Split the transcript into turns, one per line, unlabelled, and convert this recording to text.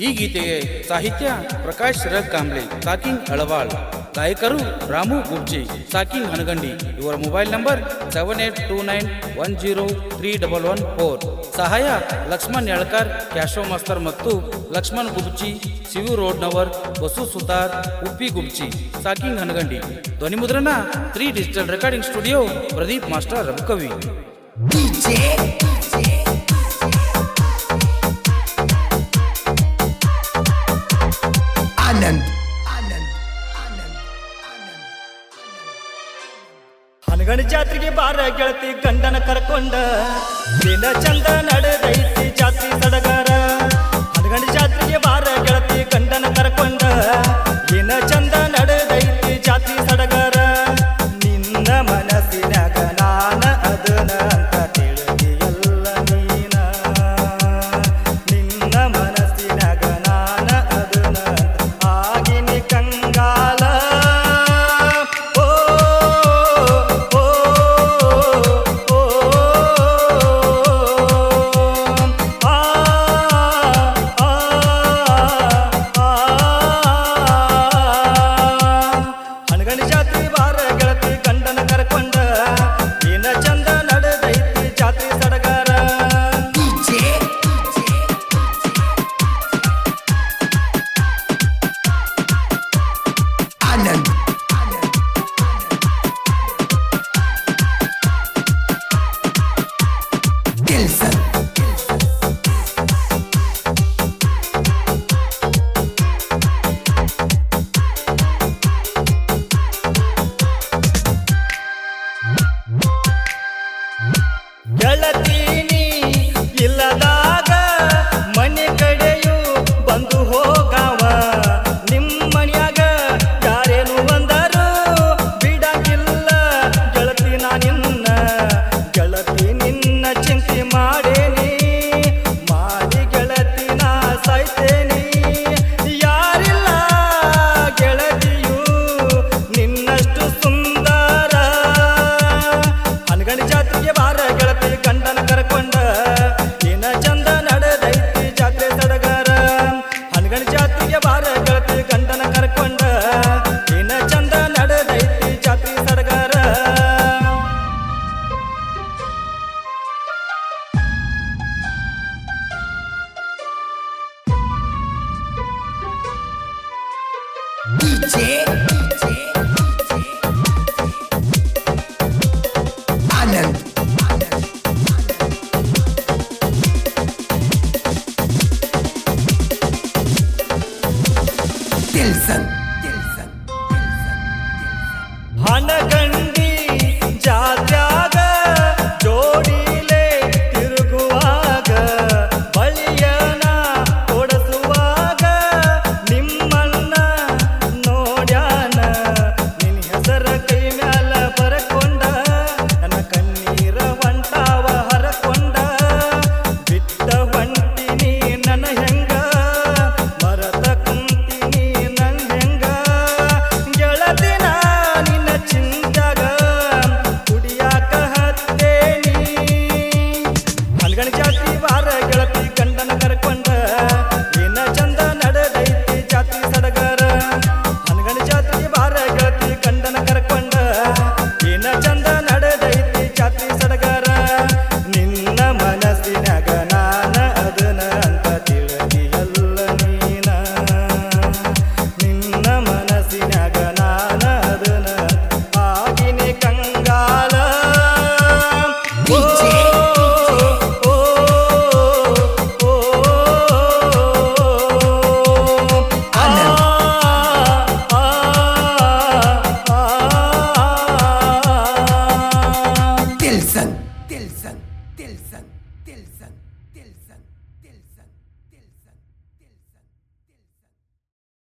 ಈ ಗೀತೆಗೆ ಸಾಹಿತ್ಯ ಪ್ರಕಾಶ್ ಶರತ್ ಕಾಂಬ್ಳೆ ಸಾಕಿಂಗ್ ಅಳವಾಳ್ ಗಾಯಕರು ರಾಮು ಗುಬ್ಜಿ ಸಾಕಿಂಗ್ ಹನಗಂಡಿ ಇವರ mobile number seven eight two nine one zero three double one four ಸಹಾಯ ಲಕ್ಷ್ಮಣ್ ಯಳ್ಕರ್ ಕ್ಯಾಶೋ ಮಾಸ್ತರ್ ಮತ್ತು ಲಕ್ಷ್ಮಣ್ ಗುಬ್ಚಿ ಸಿವು ರೋಡ್ನವರ್ ವಸು ಸುತಾರ್ ಉಪ್ಪಿ ಗುಬ್ಚಿ ಸಾಕಿಂಗ್ ಹನಗಂಡಿ ಧ್ವನಿ ಮುದ್ರಣ three digital recording studio Pradeep master
Raghukavi Anand
ಹನಗಣಿ ಜಾತ್ರೆಗೆ ಬಾರ ಗೆಳತಿ ಗಂಡನ ಕರ್ಕೊಂಡ. ದಿನ ಚಂದ ನಡೆದೈತಿ ಜಾತ್ರೆ ಸಡಗರ. ಹನಗಣ ಜಾತ್ರೆಗೆ ಬಾರ ಗೆಳತಿ ಗಂಡನ ಕರ್ಕೊಂಡ. ದಿನ ಚಂದ Dance. Sí. गणजाती वार गण dilsen,
dilsen, dilsen, dilsen, dilsen.